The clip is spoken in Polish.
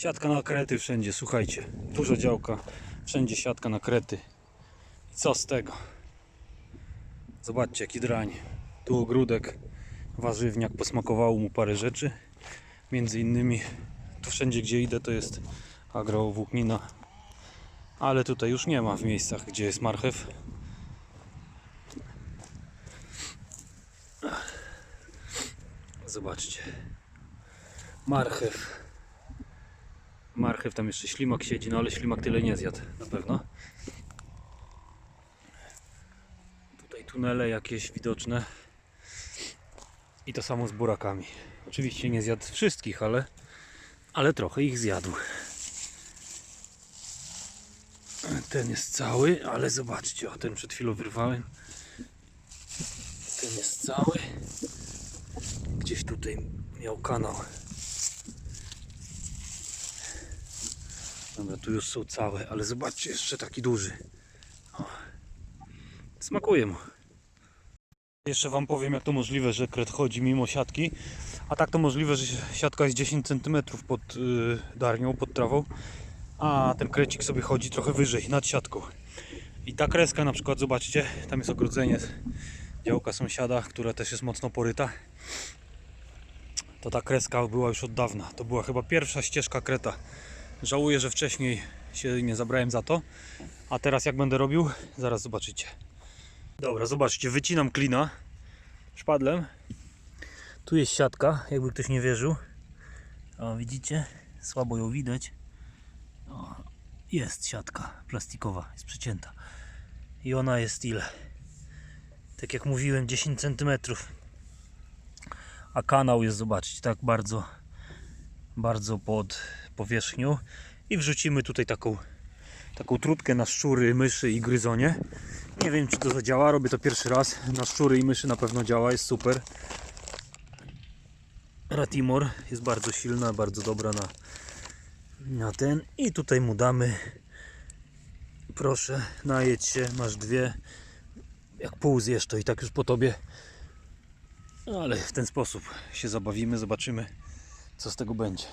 Siatka na krety wszędzie, słuchajcie. Duża działka, wszędzie siatka na krety. I co z tego? Zobaczcie jaki drań. Tu ogródek, warzywniak, posmakowało mu parę rzeczy. Między innymi tu wszędzie gdzie idę to jest agrowłóknina. Ale tutaj już nie ma w miejscach gdzie jest marchew. Zobaczcie. Marchew. Marchew, tam jeszcze ślimak siedzi, no ale ślimak tyle nie zjadł na pewno. Tutaj tunele jakieś widoczne. I to samo z burakami. Oczywiście nie zjadł wszystkich, ale, ale trochę ich zjadł. Ten jest cały, ale zobaczcie, o ten przed chwilą wyrwałem. Ten jest cały. Gdzieś tutaj miał kanał. Dobra, tu już są całe, ale zobaczcie, jeszcze taki duży. O. Smakuje mu. Jeszcze Wam powiem, jak to możliwe, że kret chodzi mimo siatki. A tak to możliwe, że siatka jest 10 cm pod yy, darnią, pod trawą. A ten krecik sobie chodzi trochę wyżej, nad siatką. I ta kreska na przykład, zobaczcie, tam jest ogrodzenie działka sąsiada, która też jest mocno poryta. To ta kreska była już od dawna. To była chyba pierwsza ścieżka kreta. Żałuję, że wcześniej się nie zabrałem za to. A teraz jak będę robił, zaraz zobaczycie. Dobra, zobaczcie, wycinam klina szpadlem. Tu jest siatka, jakby ktoś nie wierzył. O, widzicie? Słabo ją widać. O, jest siatka plastikowa, jest przecięta. I ona jest ile? Tak jak mówiłem, 10 cm. A kanał jest, zobaczcie, tak bardzo, bardzo pod powierzchnią. I wrzucimy tutaj taką, taką trutkę na szczury, myszy i gryzonie. Nie wiem, czy to zadziała, robię to pierwszy raz. Na szczury i myszy na pewno działa, jest super. Ratimor jest bardzo silna, bardzo dobra na, na ten. I tutaj mu damy. Proszę, najedź się, masz dwie. Jak pół zjesz, to i tak już po tobie. Ale w ten sposób się zabawimy, zobaczymy, co z tego będzie.